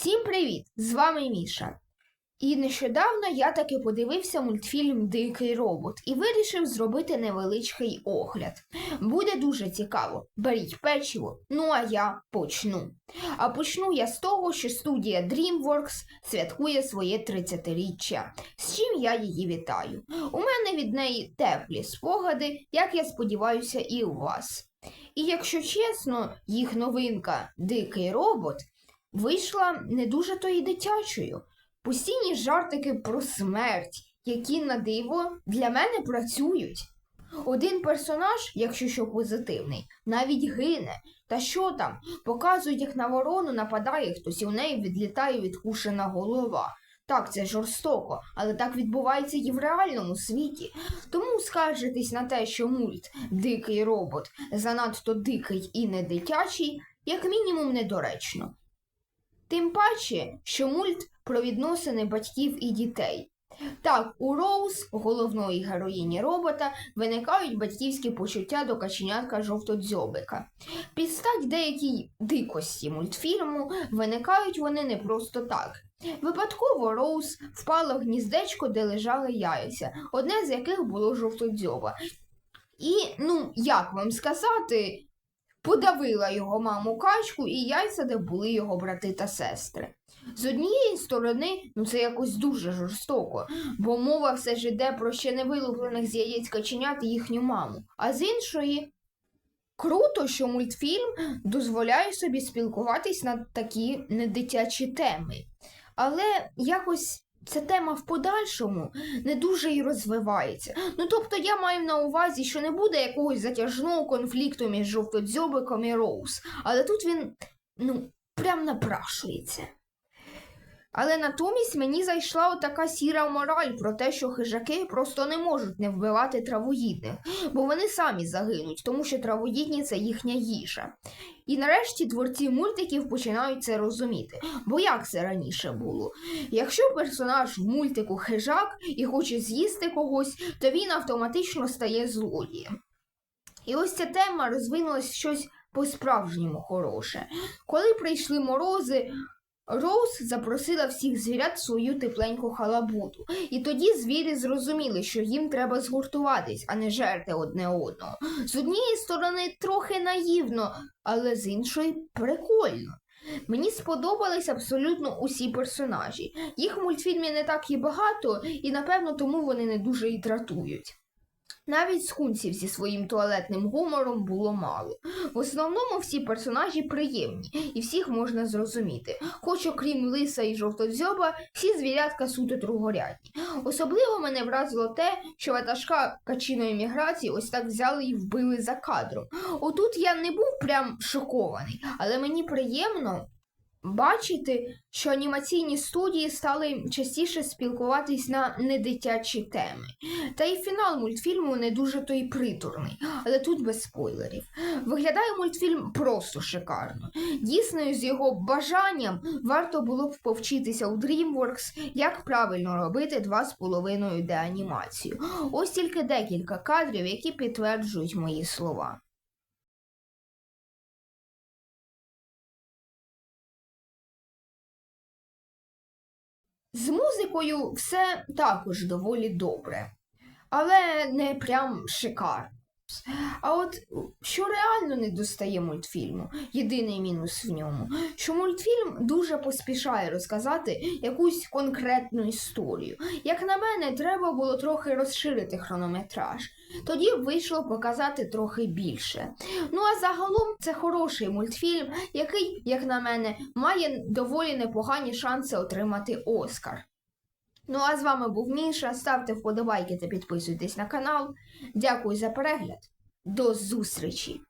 Всім привіт! З вами Міша. І нещодавно я таки подивився мультфільм Дикий робот і вирішив зробити невеличкий огляд. Буде дуже цікаво. Беріть печиво, ну а я почну. А почну я з того, що студія DreamWorks святкує своє 30-річчя, з чим я її вітаю. У мене від неї теплі спогади, як я сподіваюся, і у вас. І якщо чесно, їх новинка Дикий робот вийшла не дуже то й дитячою. Постійні жартики про смерть, які на диво для мене працюють. Один персонаж, якщо що позитивний, навіть гине. Та що там? Показують, як на ворону нападає хтось, і у неї відлітає відкушена голова. Так, це жорстоко, але так відбувається і в реальному світі. Тому скаржитись на те, що мульт Дикий робот занадто дикий і не дитячий, як мінімум недоречно. Тим паче, що мульт про відносини батьків і дітей. Так, у Роуз, головної героїні робота, виникають батьківські почуття до каченятка жовтодзьобика. Під стать деякій дикості мультфільму виникають вони не просто так. Випадково Роуз впала в гніздечко, де лежали яйця, одне з яких було жовтодзьоба. І, ну, як вам сказати, подавила його маму качку і яйця, де були його брати та сестри. З однієї сторони, ну це якось дуже жорстоко, бо мова все ж іде про ще не вилуплених з яєць каченят їхню маму. А з іншої, круто, що мультфільм дозволяє собі спілкуватись на такі недитячі теми. Але якось ця тема в подальшому не дуже і розвивається. Ну тобто я маю на увазі, що не буде якогось затяжного конфлікту між жовтодзьобиком і Роуз, але тут він ну прям напрашується. Але натомість мені зайшла отака сіра мораль про те, що хижаки просто не можуть не вбивати травоїдних, бо вони самі загинуть, тому що травоїдні це їхня їжа. І нарешті творці мультиків починають це розуміти. Бо як це раніше було? Якщо персонаж в мультику хижак і хоче з'їсти когось, то він автоматично стає злодієм. І ось ця тема розвинулась щось по-справжньому хороше. Коли прийшли морози, Роуз запросила всіх звірят в свою тепленьку халабуту, і тоді звірі зрозуміли, що їм треба згуртуватись, а не жерти одне одного. З однієї сторони трохи наївно, але з іншої прикольно. Мені сподобались абсолютно усі персонажі. Їх в мультфільмі не так і багато, і напевно тому вони не дуже і дратують. Навіть скунсів зі своїм туалетним гумором було мало. В основному всі персонажі приємні, і всіх можна зрозуміти. Хоч окрім лиса і жовтодзьоба, всі звірятка суто другорядні. Особливо мене вразило те, що ватажка качиної міграції ось так взяли і вбили за кадром. Отут я не був прям шокований, але мені приємно. Бачити, що анімаційні студії стали частіше спілкуватись на недитячі теми. Та й фінал мультфільму не дуже той приторний, але тут без спойлерів. Виглядає мультфільм просто шикарно. Дійсно, з його бажанням варто було б повчитися у DreamWorks, як правильно робити 2,5 d анімацію. Ось тільки декілька кадрів, які підтверджують мої слова. З музикою все також доволі добре, але не прям шикарно. А от що реально не достає мультфільму, єдиний мінус в ньому, що мультфільм дуже поспішає розказати якусь конкретну історію. Як на мене, треба було трохи розширити хронометраж. Тоді вийшло показати трохи більше. Ну а загалом це хороший мультфільм, який, як на мене, має доволі непогані шанси отримати Оскар. Ну а з вами був Міша. Ставте вподобайки та підписуйтесь на канал. Дякую за перегляд. До зустрічі!